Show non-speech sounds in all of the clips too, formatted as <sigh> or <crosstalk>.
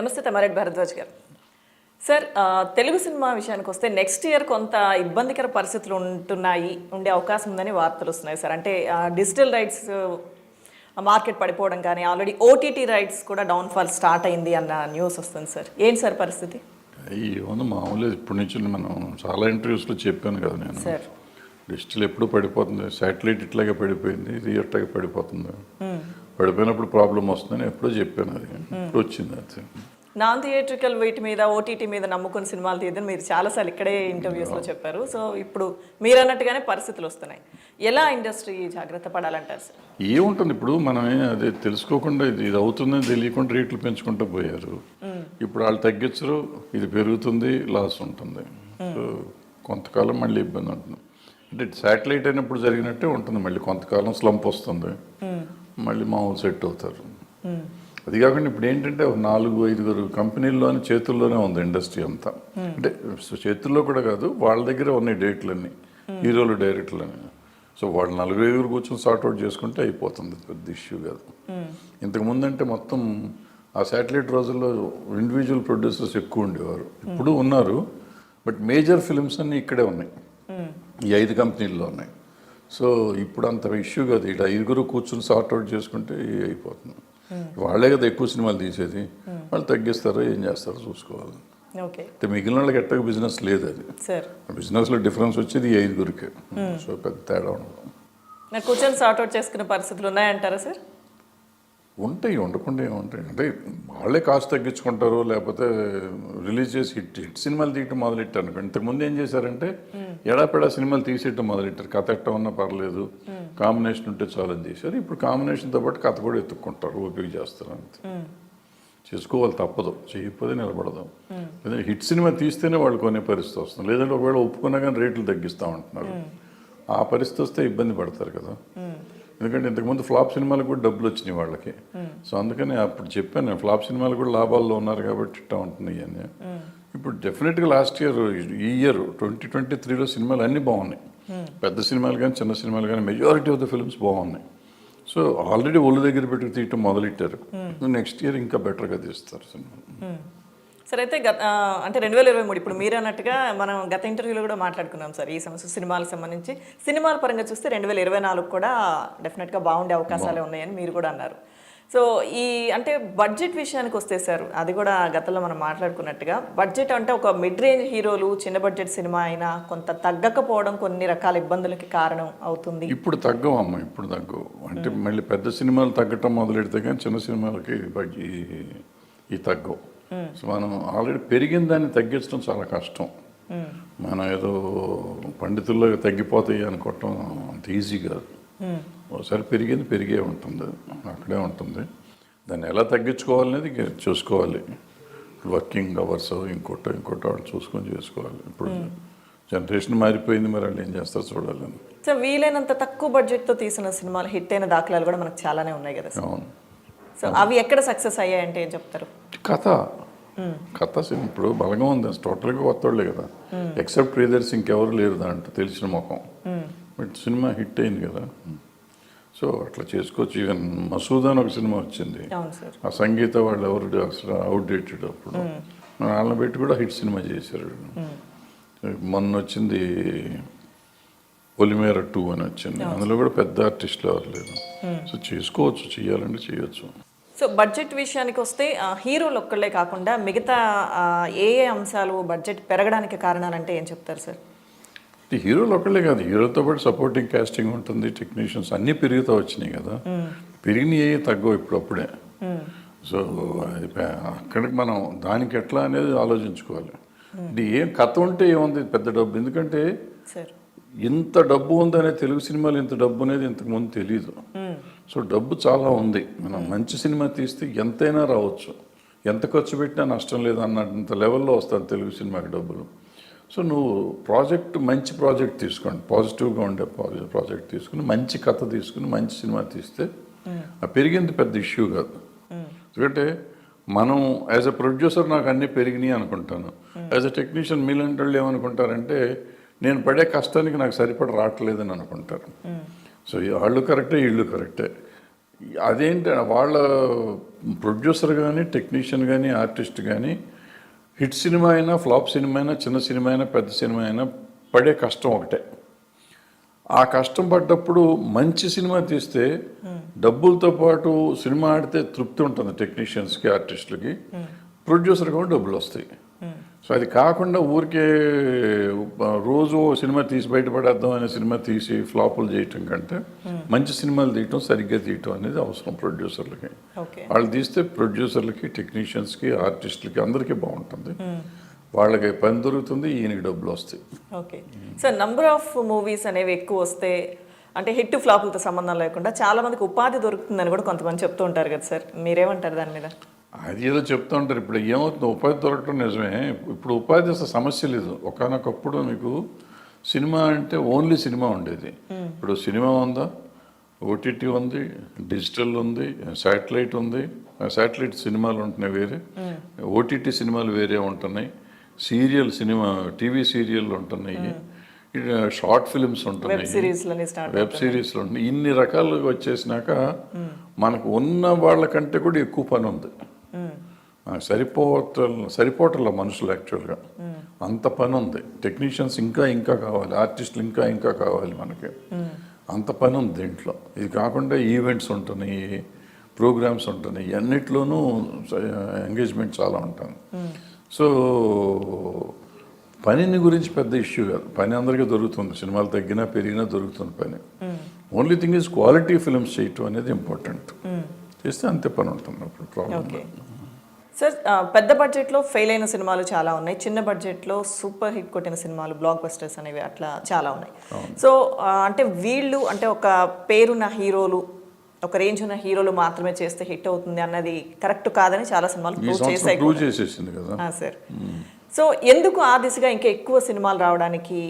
నమస్తే తమారెడ్డి భరద్వాజ్ గారు. Sir Telugu cinema విషయానికి వస్తే నెక్స్ట్ ఇయర్ కొంత ఇబ్బందికర పరిస్థితులు ఉంటున్నాయి ఉండే అవకాశం ఉందని వార్తలు వస్తున్నాయి సార్. అంటే డిజిటల్ రైట్స్ మార్కెట్ పడిపోవడం కానీ ఆల్రెడీ ఓటీటీ రైట్స్ కూడా డౌన్ఫాల్ స్టార్ట్ అయింది అన్న న్యూస్ వస్తుంది సార్. ఏంటి సార్ పరిస్థితి? ఏమన్నా మామూలు ఇప్పటి నుంచి మనం చాలా ఇంటర్వ్యూస్లో చెప్పాను కదా నేను. సార్. డిజిటల్ ఎప్పుడు పడిపోతుంది? శాటిలైట్ ఇట్లాగే పడిపోయింది ఇది ఇట్లాగే పడిపోతుంది. పడిపోయినప్పుడు ప్రాబ్లం వస్తుందని ఎప్పుడో చెప్పాను అది. ఇప్పుడు వచ్చింది అది? నాన్ థియేట్రికల్ వీటి మీద ఓటీటీ మీద నమ్ముకుని సినిమాలు తీయదని మీరు చాలాసార్లు ఇక్కడే ఇంటర్వ్యూస్లో చెప్పారు. సో ఇప్పుడు మీరు అన్నట్టుగానే పరిస్థితులు వస్తున్నాయి. ఎలా ఇండస్ట్రీ జాగ్రత్త పడాలంటారు సార్? ఏముంటుంది? ఇప్పుడు మనమే అదే తెలుసుకోకుండా ఇది ఇది అవుతుందని తెలియకుండా రేట్లు పెంచుకుంటూ పోయారు. ఇప్పుడు వాళ్ళు తగ్గించరు ఇది పెరుగుతుంది లాస్ ఉంటుంది. సో కొంతకాలం మళ్ళీ ఇబ్బంది ఉంటుంది. అంటే శాటిలైట్ అయినప్పుడు జరిగినట్టే ఉంటుంది. మళ్ళీ కొంతకాలం స్లంప్ వస్తుంది. మళ్ళీ మామూలు సెట్ అవుతారు. అది కాకుండా ఇప్పుడు ఏంటంటే ఒక నాలుగు ఐదుగురు కంపెనీల్లోని చేతుల్లోనే ఉంది ఇండస్ట్రీ అంతా. అంటే చేతుల్లో కూడా కాదు వాళ్ళ దగ్గర ఉన్నాయి డేట్లన్నీ హీరోలు డైరెక్టర్లని సో వాళ్ళు నలుగురు ఐదుగురు కూర్చొని సార్ట్అవుట్ చేసుకుంటే అయిపోతుంది పెద్ద ఇష్యూ కాదు. ఇంతకు ముందంటే మొత్తం ఆ శాటిలైట్ రోజుల్లో ఇండివిజువల్ ప్రొడ్యూసర్స్ ఎక్కువ ఉండేవారు. ఇప్పుడు ఉన్నారు బట్ మేజర్ ఫిల్మ్స్ అన్నీ ఇక్కడే ఉన్నాయి. ఈ ఐదు కంపెనీల్లో ఉన్నాయి. సో ఇప్పుడు అంత ఇష్యూ కాదు ఇక్కడ ఐదుగురు కూర్చొని సార్ట్అవుట్ చేసుకుంటే అయిపోతుంది. వాళ్ళే కదా ఎక్కువ సినిమాలు తీసేది. వాళ్ళు తగ్గిస్తారో ఏం చేస్తారో చూసుకోవాలి. అంటే మిగిలిన వాళ్ళకి ఎట్టగా బిజినెస్ లేదు అది. బిజినెస్లో డిఫరెన్స్ వచ్చేది ఐదుగురికే. సో పెద్ద తేడా ఉండదు. కూర్చొని సార్ట్అవుట్ చేసుకునే పరిస్థితులు ఉన్నాయంటారా సార్? ఉంటాయి ఉండకుండా ఏముంటాయి? అంటే వాళ్ళే కాస్ట్ తగ్గించుకుంటారు లేకపోతే రిలీజ్ చేసి హిట్ హిట్ సినిమాలు తీయటం మొదలెట్టారు అనుకోండి ఇంతకుముందు ఏం చేశారంటే ఎడాపెడా సినిమాలు తీసేయటం మొదలెట్టారు. కథ ఎట్ట ఉన్నా పర్లేదు కాంబినేషన్ ఉంటే చాలని చేశారు. ఇప్పుడు కాంబినేషన్తో పాటు కథ కూడా ఎత్తుక్కుంటారు ఓపిక చేస్తారు అంతే. చేసుకోవాలి తప్పదు చేయకపోతే నిలబడదాం. లేదంటే హిట్ సినిమా తీస్తేనే వాళ్ళు కొనే పరిస్థితి వస్తుంది. లేదంటే ఒకవేళ ఒప్పుకున్నా కానీ రేట్లు తగ్గిస్తూ ఉంటున్నారు. ఆ పరిస్థితి వస్తే ఇబ్బంది పడతారు కదా. ఎందుకంటే ఇంతకుముందు ఫ్లాప్ సినిమాలకు కూడా డబ్బులు వచ్చినాయి వాళ్ళకి. సో అందుకని అప్పుడు చెప్పాను నేను ఫ్లాప్ సినిమాలు కూడా లాభాల్లో ఉన్నారు కాబట్టి ఇట్టా ఉంటున్నాయి అని. ఇప్పుడు డెఫినెట్గా లాస్ట్ ఇయర్ ఈ ఇయర్ ట్వంటీ ట్వంటీ త్రీలో సినిమాలు అన్నీ బాగున్నాయి. పెద్ద సినిమాలు కానీ చిన్న సినిమాలు కానీ మెజారిటీ ఆఫ్ ద ఫిల్మ్స్ బాగున్నాయి. సో ఆల్రెడీ ఒళ్ళు దగ్గర పెట్టి తీయటం మొదలెట్టారు. నెక్స్ట్ ఇయర్ ఇంకా బెటర్గా తీస్తారు సినిమా సార్ అయితే గత అంటే రెండు వేల ఇరవై మూడు ఇప్పుడు మీరు అన్నట్టుగా మనం గత ఇంటర్వ్యూలో కూడా మాట్లాడుకున్నాం సార్ ఈ సమస్య సినిమాలకు సంబంధించి. సినిమాల పరంగా చూస్తే రెండు వేల ఇరవై నాలుగు కూడా డెఫినెట్గా బాగుండే అవకాశాలే ఉన్నాయని మీరు కూడా అన్నారు. సో ఈ అంటే బడ్జెట్ విషయానికి వస్తే సార్ అది కూడా గతంలో మనం మాట్లాడుకున్నట్టుగా బడ్జెట్ అంటే ఒక మిడ్ రేంజ్ హీరోలు చిన్న బడ్జెట్ సినిమా అయినా కొంత తగ్గకపోవడం కొన్ని రకాల ఇబ్బందులకి కారణం అవుతుంది. ఇప్పుడు తగ్గవు అమ్మ ఇప్పుడు తగ్గవు. అంటే మళ్ళీ పెద్ద సినిమాలు తగ్గటం మొదలెడితే కానీ చిన్న సినిమాలకి ఈ తగ్గవు. సో మనం ఆల్రెడీ పెరిగిన దాన్ని తగ్గించడం చాలా కష్టం. మనం ఏదో పండితుల్లో తగ్గిపోతాయి అనుకోవటం అంత ఈజీ కాదు. ఒకసారి పెరిగింది పెరిగే ఉంటుంది అక్కడే ఉంటుంది. దాన్ని ఎలా తగ్గించుకోవాలనేది చూసుకోవాలి. వర్కింగ్ అవర్స్ ఇంకోటో ఇంకోటో వాళ్ళు చూసుకొని చేసుకోవాలి. ఇప్పుడు జనరేషన్ మారిపోయింది మరి వాళ్ళు ఏం చేస్తారో చూడాలని. సో వీలైనంత తక్కువ బడ్జెట్తో తీసిన సినిమాలు హిట్ అయిన దాఖలాలు కూడా మనకు చాలానే ఉన్నాయి కదా అవును. సో అవి ఎక్కడ సక్సెస్ అయ్యాయంటే ఏం చెప్తారు? కథ. కథ ఇప్పుడు బలంగా ఉంది. టోటల్గా కొత్త వాళ్ళే కదా. ఎక్సెప్ట్ ప్రియదర్శి ఇంకెవరు లేరు దాంట్లో తెలిసిన ముఖం. బట్ సినిమా హిట్ అయింది కదా. సో అట్లా చేసుకోవచ్చు. ఈవెన్ మసూద్ అని ఒక సినిమా వచ్చింది. ఆ సంగీత వాళ్ళు ఎవరు అసలు అవుట్డేటెడ్ అప్పుడు. వాళ్ళని పెట్టి కూడా హిట్ సినిమా చేశారు. మొన్న వచ్చింది పొలిమేర టూ అని వచ్చింది. అందులో కూడా పెద్ద ఆర్టిస్టులు ఎవరు లేరు. సో చేసుకోవచ్చు. చేయాలంటే చేయొచ్చు సో బడ్జెట్ విషయానికి వస్తే హీరోలు ఒక్కళ్ళే కాకుండా మిగతా ఏ ఏ అంశాలు బడ్జెట్ పెరగడానికి కారణాలంటే ఏం చెప్తారు సార్? హీరోలు ఒకళ్ళే కాదు. హీరోతో పాటు సపోర్టింగ్ కాస్టింగ్ ఉంటుంది టెక్నీషియన్స్ అన్నీ పెరుగుతూ వచ్చినాయి కదా. పెరిగినాయి తగ్గవు ఇప్పుడు అప్పుడే సో అక్కడికి మనం దానికి ఎట్లా అనేది ఆలోచించుకోవాలి. ఇది ఏం కథ ఉంటే ఏముంది? పెద్ద డబ్బు. ఎందుకంటే ఇంత డబ్బు ఉందనే తెలుగు సినిమాలు ఇంత డబ్బు అనేది ఇంతకుముందు తెలియదు సో డబ్బు చాలా ఉంది. మనం మంచి సినిమా తీస్తే ఎంతైనా రావచ్చు. ఎంత ఖర్చు పెట్టినా నష్టం లేదు అన్నంత లెవెల్లో వస్తుంది తెలుగు సినిమాకి డబ్బులు. సో నువ్వు ప్రాజెక్ట్ మంచి ప్రాజెక్ట్ తీసుకోండి పాజిటివ్గా ఉండే ప్రాజెక్ట్ తీసుకుని మంచి కథ తీసుకుని మంచి సినిమా తీస్తే ఆ పెరిగింది పెద్ద ఇష్యూ కాదు. ఎందుకంటే మనం యాజ్ అ ప్రొడ్యూసర్ నాకు అన్నీ పెరిగినాయి అనుకుంటాను. యాజ్ అ టెక్నీషియన్ మీలాంటి వాళ్ళు ఏమనుకుంటారంటే నేను పడే కష్టానికి నాకు సరిపడ రావట్లేదని అనుకుంటారు. సో వాళ్ళు కరెక్టే వీళ్ళు కరెక్టే. అదేంటి వాళ్ళ ప్రొడ్యూసర్ కానీ టెక్నీషియన్ కానీ ఆర్టిస్ట్ కానీ హిట్ సినిమా అయినా ఫ్లాప్ సినిమా అయినా చిన్న సినిమా అయినా పెద్ద సినిమా అయినా పడే కష్టం ఒకటే. ఆ కష్టం పడ్డప్పుడు మంచి సినిమా తీస్తే డబ్బులతో పాటు సినిమా ఆడితే తృప్తి ఉంటుంది టెక్నీషియన్స్కి ఆర్టిస్టులకి. ప్రొడ్యూసర్కి కూడా డబ్బులు వస్తాయి. సో అది కాకుండా ఊరికే రోజు సినిమా తీసి బయటపడేద్దాం అనే సినిమా తీసి ఫ్లాపులు చేయటం కంటే మంచి సినిమాలు తీయటం సరిగ్గా తీయటం అనేది అవసరం ప్రొడ్యూసర్లకి. వాళ్ళు తీస్తే ప్రొడ్యూసర్లకి టెక్నీషియన్స్కి ఆర్టిస్టులకి అందరికీ బాగుంటుంది. వాళ్ళకి పని దొరుకుతుంది ఈయనకి డబ్బులు వస్తాయి. Okay. Sir number of movies అనేవి ఎక్కువ వస్తే అంటే హిట్ ఫ్లాపులతో సంబంధం లేకుండా చాలా మందికి ఉపాధి దొరుకుతుందని కూడా కొంతమంది చెప్తూ ఉంటారు కదా సార్. మీరేమంటారు దాని మీద? అది ఏదో చెప్తూ ఉంటారు. ఇప్పుడు ఏమవుతుంది? ఉపాధి దొరకడం నిజమే. ఇప్పుడు ఉపాధి అసలు సమస్య లేదు. ఒకనొకప్పుడు మీకు సినిమా అంటే ఓన్లీ సినిమా ఉండేది. ఇప్పుడు సినిమా ఉందా? ఓటీటీ ఉంది డిజిటల్ ఉంది శాటిలైట్ ఉంది. శాటిలైట్ సినిమాలు ఉంటున్నాయి వేరే. ఓటీటీ సినిమాలు వేరే ఉంటున్నాయి. సీరియల్ సినిమా టీవీ సీరియల్ ఉంటున్నాయి. షార్ట్ ఫిల్మ్స్ ఉంటున్నాయి. వెబ్ సిరీస్లు ఉన్నాయి ఇన్ని రకాలుగా వచ్చేసినాక మనకు ఉన్న వాళ్ళకంటే కూడా ఎక్కువ పని ఉంది. సరిపోత సరిపోవట్లే మనుషులు యాక్చువల్గా అంత పని ఉంది టెక్నీషియన్స్ ఇంకా ఇంకా కావాలి. ఆర్టిస్టులు ఇంకా ఇంకా కావాలి మనకి. అంత పని ఉంది దీంట్లో. ఇది కాకుండా ఈవెంట్స్ ఉంటున్నాయి ప్రోగ్రామ్స్ ఉంటున్నాయి. అన్నిట్లోనూ ఎంగేజ్మెంట్ చాలా ఉంటుంది. సో పనిని గురించి పెద్ద ఇష్యూ కాదు. పని అందరికీ దొరుకుతుంది. సినిమాలు తగ్గినా పెరిగినా దొరుకుతుంది పని. Only thing is quality films చేయటం అనేది ఇంపార్టెంట్ చేస్తే అంతే పని ఉంటుంది అప్పుడు ప్రాబ్లం సార్ పెద్ద బడ్జెట్లో ఫెయిల్ అయిన సినిమాలు చాలా ఉన్నాయి. చిన్న బడ్జెట్లో సూపర్ హిట్ కొట్టిన సినిమాలు బ్లాక్ బస్టర్స్ అనేవి అట్లా చాలా ఉన్నాయి. సో అంటే వీళ్ళు అంటే ఒక పేరున్న హీరోలు ఒక రేంజ్ ఉన్న హీరోలు మాత్రమే చేస్తే హిట్ అవుతుంది అన్నది కరెక్ట్ కాదని చాలా సినిమాలు ప్రూవ్ చేసేసింది కదా. సార్. సో ఎందుకు ఆ దిశగా ఇంకా ఎక్కువ సినిమాలు రావడానికి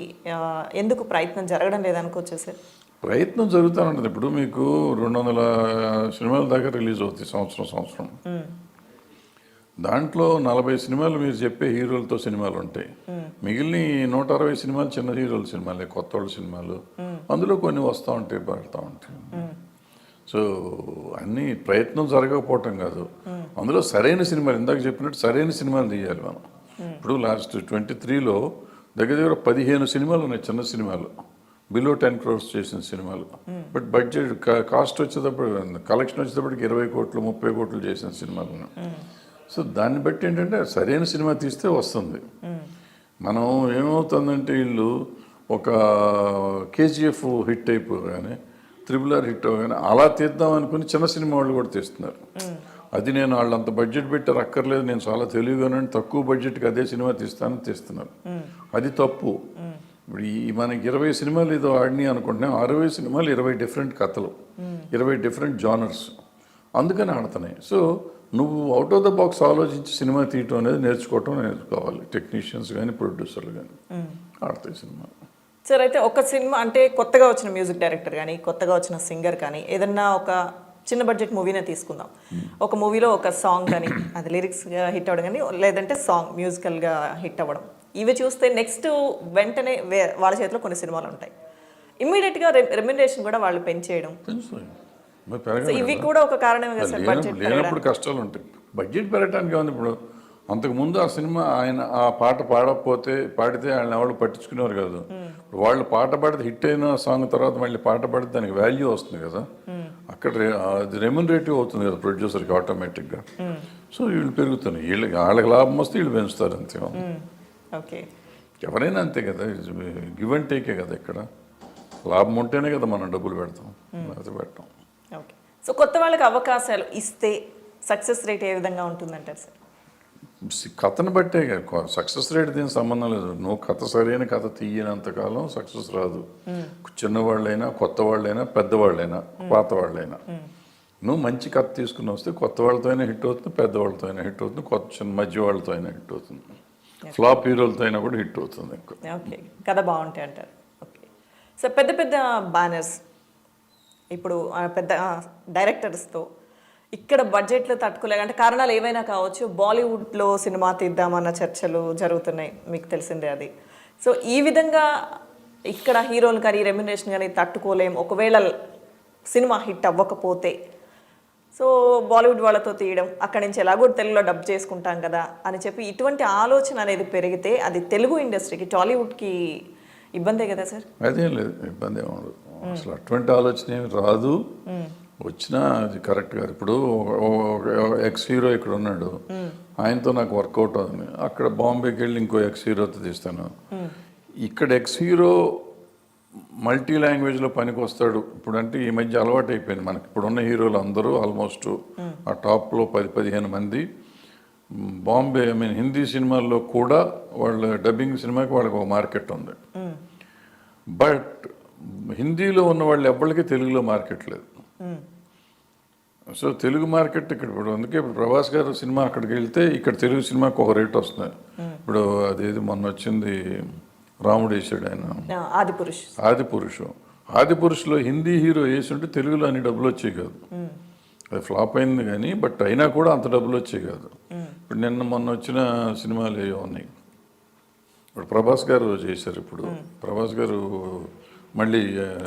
ఎందుకు ప్రయత్నం జరగడం లేదనుకోవచ్చు సార్? ప్రయత్నం జరుగుతూ ఉంటుంది. ఇప్పుడు మీకు రెండు వందల సినిమాల దాకా రిలీజ్ అవుతాయి సంవత్సరం సంవత్సరం. దాంట్లో నలభై సినిమాలు మీరు చెప్పే హీరోలతో సినిమాలు ఉంటాయి. మిగిలిన నూట అరవై సినిమాలు చిన్న హీరోల సినిమాలే కొత్త వాళ్ళ సినిమాలు. అందులో కొన్ని వస్తూ ఉంటాయి పడుతూ ఉంటాయి. సో అన్ని ప్రయత్నం జరగకపోవటం కాదు. అందులో సరైన సినిమాలు ఇందాక చెప్పినట్టు సరైన సినిమాలు తీయాలి మనం. ఇప్పుడు లాస్ట్ ట్వంటీ త్రీలో దగ్గర దగ్గర పదిహేను సినిమాలు ఉన్నాయి చిన్న సినిమాలు. బిలో టెన్ క్రోర్స్ చేసిన సినిమాలు. బట్ బడ్జెట్ కాస్ట్ వచ్చేటప్పుడు కలెక్షన్ వచ్చేటప్పటికి ఇరవై కోట్లు ముప్పై కోట్లు చేసిన సినిమాలు. సో దాన్ని బట్టి ఏంటంటే సరైన సినిమా తీస్తే వస్తుంది. మనం ఏమవుతుందంటే వీళ్ళు ఒక కేజీఎఫ్ హిట్ అయిపోగానే త్రిబుల్ ఆర్ హిట్ అవగానే అలా తీద్దాం అనుకుని చిన్న సినిమా వాళ్ళు కూడా తీస్తున్నారు. అది నేను వాళ్ళు అంత బడ్జెట్ పెట్టి అక్కర్లేదు నేను చాలా తెలివిగానే తక్కువ బడ్జెట్కి అదే సినిమా తీస్తానని తీస్తున్నారు. అది తప్పు. ఇప్పుడు ఈ మనకి ఇరవై సినిమాలు ఏదో ఆడినాయి అనుకుంటున్నాం అరవై సినిమాలు ఇరవై డిఫరెంట్ కథలు ఇరవై డిఫరెంట్ జానర్స్ అందుకని ఆడుతున్నాయి. సో నువ్వు అవుట్ ఆఫ్ ద బాక్స్ ఆలోచించి సినిమా తీయటం అనేది నేర్చుకోవటం నేర్చుకోవాలి. టెక్నీషియన్స్ కానీ ప్రొడ్యూసర్లు కానీ ఆడతాయి సినిమా. సార్ అయితే ఒక సినిమా అంటే కొత్తగా వచ్చిన మ్యూజిక్ డైరెక్టర్ కానీ కొత్తగా వచ్చిన సింగర్ కానీ ఏదన్నా ఒక చిన్న బడ్జెట్ మూవీనే తీసుకుందాం. ఒక మూవీలో ఒక సాంగ్ కానీ అది లిరిక్స్గా హిట్ అవ్వడం కానీ లేదంటే సాంగ్ మ్యూజికల్గా హిట్ అవ్వడం. ఇవి చూస్తే నెక్స్ట్ వెంటనే వాళ్ళ చేతిలో కొన్ని సినిమాలు ఉంటాయి. ఇమ్మీడియట్గా రెమ్యునరేషన్ కూడా వాళ్ళు పెంచేయడం. ఇవి. కూడా ఒక కారణమే కదా సార్ లేనప్పుడు బడ్జెట్ లేనప్పుడు కష్టాలు ఉంటాయి. బడ్జెట్ పెరగటానికి ఉంది ఇప్పుడు? అంతకుముందు ఆ సినిమా ఆయన ఆ పాట పాడకపోతే పాడితే ఆయన ఎవరు పట్టించుకునేవారు కాదు. ఇప్పుడు వాళ్ళు పాట పాడితే హిట్ అయిన సాంగ్ తర్వాత మళ్ళీ పాట పాడితే దానికి వాల్యూ వస్తుంది కదా. అక్కడ రె- అది రెమ్యునరేటివ్ అవుతుంది కదా ప్రొడ్యూసర్కి ఆటోమేటిక్గా సో వీళ్ళు పెరుగుతున్నాయి. వీళ్ళకి వాళ్ళకి లాభం వస్తే వీళ్ళు పెంచుతారు అంతే. ఓకే. ఎవరైనా అంతే కదా గివ్ అండ్ టేకే కదా ఇక్కడ. లాభం ఉంటేనే కదా మనం డబ్బులు పెడతాం అది పెట్టాం. ఓకే. సో కొత్త వాళ్ళకి అవకాశాలు ఇస్తే సక్సెస్ రేట్ ఏ విధంగా ఉంటుందంటారు సార్? కథను బట్టే సక్సెస్ రేట్ దీనికి సంబంధం లేదు. నువ్వు కథ సరైన కథ తీయనంత కాలం సక్సెస్ రాదు. చిన్నవాళ్ళైనా కొత్త వాళ్ళైనా పెద్దవాళ్ళైనా పాత వాళ్ళైనా. నువ్వు మంచి కథ తీసుకుని వస్తే కొత్త వాళ్ళతో అయినా హిట్ అవుతుంది పెద్దవాళ్ళతో అయినా హిట్ అవుతుంది కొత్త చిన్న మధ్య వాళ్ళతో అయినా హిట్ అవుతుంది. ఫ్లాప్ హీరోలతో అయినా కూడా హిట్ అవుతుంది ఓకే కథ బాగుంటాయి అంటారు. ఓకే సో పెద్ద పెద్ద బ్యానర్స్ ఇప్పుడు పెద్ద డైరెక్టర్స్తో ఇక్కడ బడ్జెట్లు తట్టుకోలేక అంటే కారణాలు ఏవైనా కావచ్చు బాలీవుడ్లో సినిమా తీద్దామన్న చర్చలు జరుగుతున్నాయి. మీకు తెలిసిందే అది. సో ఈ విధంగా ఇక్కడ హీరోలు కానీ రెమ్యునేషన్ కానీ తట్టుకోలేం. ఒకవేళ సినిమా హిట్ అవ్వకపోతే సో బాలీవుడ్ వాళ్ళతో తీయడం అక్కడి నుంచి ఎలాగో తెలుగులో డబ్ చేసుకుంటాం కదా అని చెప్పి ఇటువంటి ఆలోచన అనేది పెరిగితే అది తెలుగు ఇండస్ట్రీకి టాలీవుడ్కి ఇబ్బందే కదా సార్? అదేం లేదు ఇబ్బంది ఉండదు. అసలు అటువంటి ఆలోచన ఏమి రాదు. వచ్చినా అది కరెక్ట్ గారు ఇప్పుడు ఎక్స్ హీరో ఇక్కడ ఉన్నాడు. ఆయనతో నాకు వర్కౌట్ అవుతుంది. అక్కడ బాంబేకి వెళ్ళి ఇంకో ఎక్స్ హీరోతో తీస్తాను. ఇక్కడ ఎక్స్ హీరో మల్టీ లాంగ్వేజ్లో పనికి వస్తాడు ఇప్పుడంటే ఈ మధ్య అలవాటు అయిపోయింది మనకి. ఇప్పుడున్న హీరోలు అందరూ ఆల్మోస్ట్ ఆ టాప్లో పది పదిహేను మంది. బాంబే ఐ మీన్ హిందీ సినిమాల్లో కూడా వాళ్ళ డబ్బింగ్ సినిమాకి వాళ్ళకి ఒక మార్కెట్ ఉంది బట్ హిందీలో ఉన్న వాళ్ళు ఎవ్వరికి తెలుగులో మార్కెట్ లేదు. సో తెలుగు మార్కెట్ ఇక్కడ ఇప్పుడు అందుకే ఇప్పుడు ప్రభాస్ గారు సినిమా అక్కడికి వెళ్తే ఇక్కడ తెలుగు సినిమాకి ఒక రేట్ వస్తుంది. ఇప్పుడు అదేది మొన్న వచ్చింది రాముడు వేసాడు ఆయన ఆది పురుష్ ఆది పురుషు ఆది పురుషులో హిందీ హీరో వేసి ఉంటే తెలుగులో అన్ని డబ్బులు వచ్చేవి కాదు. అది ఫ్లాప్ అయింది కానీ బట్ అయినా కూడా అంత డబ్బులు వచ్చేవి కాదు. ఇప్పుడు నిన్న మొన్న వచ్చిన సినిమాలు ఏవో ఉన్నాయి. ఇప్పుడు ప్రభాస్ గారు చేశారు ఇప్పుడు. ప్రభాస్ గారు మళ్ళీ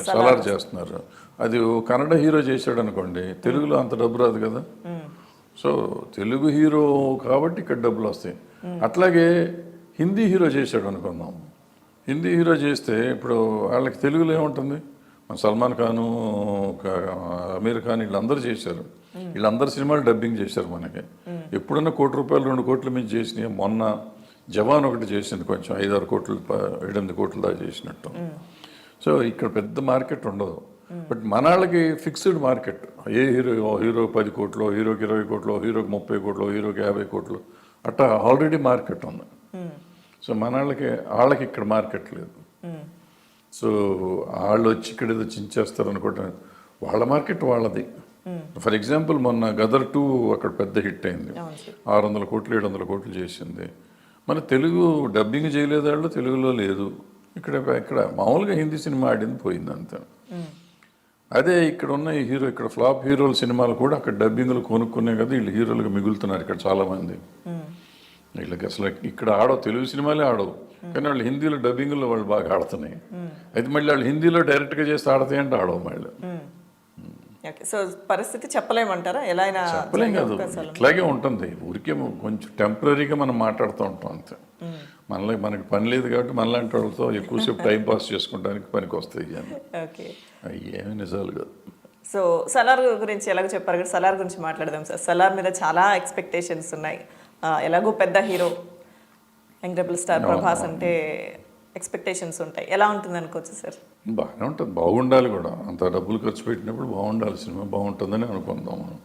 సలార్ చేస్తున్నారు. అది కన్నడ హీరో చేశాడు అనుకోండి తెలుగులో అంత డబ్బు రాదు కదా. సో తెలుగు హీరో కాబట్టి ఇక్కడ డబ్బులు వస్తాయి. అట్లాగే హిందీ హీరో చేశాడు అనుకుందాం. హిందీ హీరో చేస్తే ఇప్పుడు వాళ్ళకి తెలుగులో ఏముంటుంది? మన సల్మాన్ ఖాను ఒక అమీర్ ఖాన్ వీళ్ళందరూ చేశారు. వీళ్ళందరు సినిమాలు డబ్బింగ్ చేశారు మనకి. ఎప్పుడన్నా కోటి రూపాయలు రెండు కోట్ల మీద చేసినాయి? మొన్న జవాన్ ఒకటి చేసింది కొంచెం ఐదారు కోట్లు ఎనిమిది కోట్ల దాకా చేసినట్టు. సో ఇక్కడ పెద్ద మార్కెట్ ఉండదు. బట్ మన వాళ్ళకి ఫిక్స్డ్ మార్కెట్. ఏ హీరో హీరో పది కోట్లు హీరోకి ఇరవై కోట్లు హీరోకి ముప్పై కోట్లు హీరోకి యాభై కోట్లు అట్లా ఆల్రెడీ మార్కెట్ ఉంది. సో మన వాళ్ళకి వాళ్ళకి ఇక్కడ మార్కెట్ లేదు. సో వాళ్ళు వచ్చి ఇక్కడ ఏదో చించేస్తారు అనుకుంటా వాళ్ళ మార్కెట్ వాళ్ళది. ఫర్ ఎగ్జాంపుల్ మొన్న గదర్ టూ అక్కడ పెద్ద హిట్ అయింది. ఆరు వందల కోట్లు ఏడు వందల కోట్లు చేసింది. మన తెలుగు డబ్బింగ్ చేయలేదు వాళ్ళు తెలుగులో లేదు. ఇక్కడ ఇక్కడ మామూలుగా హిందీ సినిమా ఆడింది పోయింది అంతే. అదే ఇక్కడ ఉన్న ఈ హీరో ఇక్కడ ఫ్లాప్ హీరోల సినిమాలు కూడా అక్కడ డబ్బింగ్లు కొనుక్కునే కదా వీళ్ళు హీరోలుగా మిగులుతున్నారు ఇక్కడ చాలా మంది వీళ్ళకి అసలు ఇక్కడ ఆడవు తెలుగు సినిమాలే ఆడవు. కానీ వాళ్ళు హిందీలో డబ్బింగ్లో వాళ్ళు బాగా ఆడుతున్నాయి. అయితే మళ్ళీ వాళ్ళు హిందీలో డైరెక్ట్గా చేసి ఆడతాయి అంటే ఆడవు మళ్ళీ. సో పరిస్థితి చెప్పలేమంటారా? ఎలా అయినా చెప్పలేం కాదు. ఇట్లాగే ఉంటుంది. ఊరికే కొంచెం టెంపరీగా మనం మాట్లాడుతూ ఉంటాం అంతే. మనలో మనకి పని లేదు కాబట్టి మనలాంటి వాళ్ళతో ఎక్కువసేపు <laughs> టైం పాస్ చేసుకోవడానికి పనికి వస్తాయి ఓకే ఏమీ నిజాలు కాదు. సో సలార్ గురించి ఎలాగో చెప్పారు కదా సలార్ గురించి మాట్లాడదాం సార్. సలార్ మీద చాలా ఎక్స్పెక్టేషన్స్ ఉన్నాయి. ఎలాగో పెద్ద హీరో ఎంగ్రబుల్ స్టార్ ప్రభాస్ అంటే ఎక్స్పెక్టేషన్స్ ఉంటాయి. ఎలా ఉంటుంది అనుకోవచ్చు సార్? బాగానే ఉంటుంది బాగుండాలి కూడా. అంత డబ్బులు ఖర్చు పెట్టినప్పుడు బాగుండాలి సినిమా బాగుంటుందని అనుకుందాం మనం.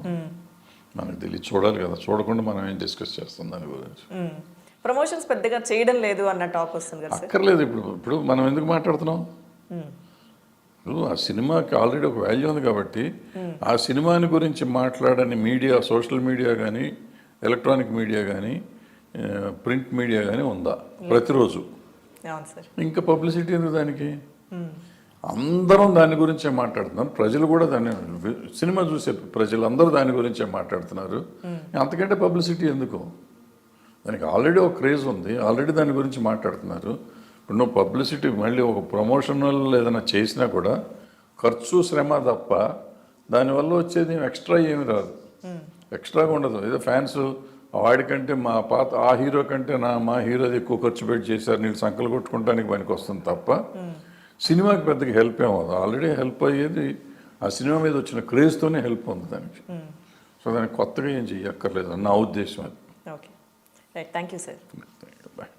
మనకు తెలియదు చూడాలి కదా. చూడకుండా మనం ఏం డిస్కస్ చేస్తాం దాని గురించి? ప్రమోషన్స్ పెద్దగా చేయడం లేదు అన్న టాక్ వస్తుంది కదా అక్కర్లేదు ఇప్పుడు. ఇప్పుడు మనం ఎందుకు మాట్లాడుతున్నాం? ఇప్పుడు ఆ సినిమాకి ఆల్రెడీ ఒక వాల్యూ ఉంది కాబట్టి ఆ సినిమాని గురించి మాట్లాడని మీడియా సోషల్ మీడియా కానీ ఎలక్ట్రానిక్ మీడియా కానీ ప్రింట్ మీడియా కానీ ఉందా? ప్రతిరోజు. ఇంకా పబ్లిసిటీ ఎందుకు దానికి? అందరం దాని గురించే మాట్లాడుతున్నారు ప్రజలు కూడా దాన్ని సినిమా చూసే ప్రజలందరూ దాని గురించే మాట్లాడుతున్నారు. అంతకంటే పబ్లిసిటీ ఎందుకు? దానికి ఆల్రెడీ ఒక క్రేజ్ ఉంది. ఆల్రెడీ దాని గురించి మాట్లాడుతున్నారు. ఇప్పుడు నువ్వు పబ్లిసిటీ మళ్ళీ ఒక ప్రమోషనల్ ఏదైనా చేసినా కూడా ఖర్చు శ్రమ తప్ప దానివల్ల వచ్చేది ఎక్స్ట్రా ఏమి రాదు. ఎక్స్ట్రాగా ఉండదు. ఏదో ఫ్యాన్స్ వాడికంటే మా పాత ఆ హీరో కంటే నా మా హీరోది ఎక్కువ ఖర్చు పెట్టి చేశారు. నీళ్ళు సంకలు కొట్టుకుంటానికి పనికి వస్తుంది తప్ప సినిమాకి పెద్దగా హెల్ప్ ఏమవుతుంది ఆల్రెడీ హెల్ప్ అయ్యేది ఆ సినిమా మీద వచ్చిన క్రేజ్తోనే హెల్ప్ ఉంది దానికి సో దానికి కొత్తగా ఏం చెయ్యక్కర్లేదు నా ఉద్దేశం అది. Okay. Thank you sir. Bye.